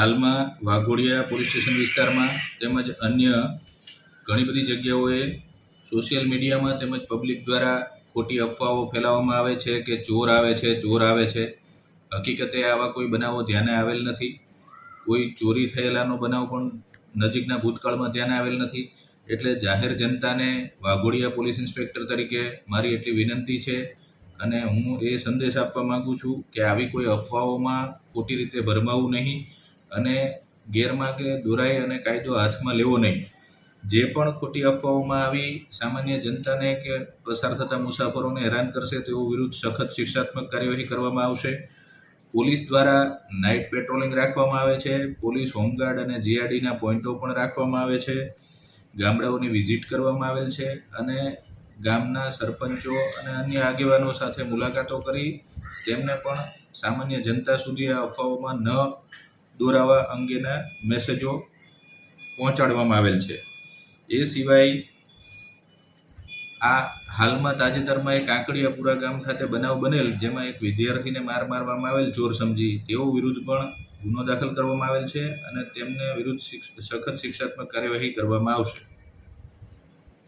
હાલમાં Waghodia police station વિસ્તારમાં તેમજ અન્ય ઘણી બધી જગ્યાઓએ સોશિયલ મીડિયામાં તેમજ પબ્લિક દ્વારા ખોટી અફવાઓ ફેલાવવામાં આવે છે કે ચોર આવે છે, ચોર આવે છે. હકીકતે આવા કોઈ બનાવો ધ્યાને આવેલ નથી. કોઈ ચોરી થયેલાનો બનાવ પણ નજીકના ભૂતકાળમાં ધ્યાને આવેલ નથી. એટલે જાહેર જનતાને વાઘોડિયા પોલીસ ઇન્સ્પેક્ટર તરીકે મારી એટલી વિનંતી છે અને હું એ સંદેશ આપવા માગું છું કે આવી કોઈ અફવાઓમાં ખોટી રીતે ભરમાવું નહીં. અને ગેરમાર્ગે દોરાઈ અને કાયદો હાથમાં લેવો નહીં. જે પણ ખોટી અફવાઓમાં આવી, સામાન્ય જનતાને કે પસાર થતા મુસાફરોને હેરાન કરશે, તેઓ વિરુદ્ધ સખત શિક્ષાત્મક કાર્યવાહી કરવામાં આવશે. પોલીસ દ્વારા નાઇટ પેટ્રોલિંગ રાખવામાં આવે છે. પોલીસ હોમગાર્ડ અને જીઆરડીના પોઈન્ટો પણ રાખવામાં આવે છે. ગામડાઓની વિઝિટ કરવામાં આવેલ છે અને ગામના સરપંચો અને અન્ય આગેવાનો સાથે મુલાકાતો કરી તેમને પણ સામાન્ય જનતા સુધી આ અફવાઓમાં ન દોરાવા અંગેના મેસેજો પહોંચાડવામાં આવેલ છે. એ સિવાય આ હાલમાં તાજેતરમાં એક આંકડીયાપુરા ગામ ખાતે બનાવ બનેલ, જેમાં એક વિદ્યાર્થીને માર મારવામાં આવેલ ચોર સમજી તેઓ વિરુદ્ધ પણ ગુનો દાખલ કરવામાં આવેલ છે અને તેમને વિરુદ્ધ સખત શિક્ષાત્મક કાર્યવાહી કરવામાં આવશે.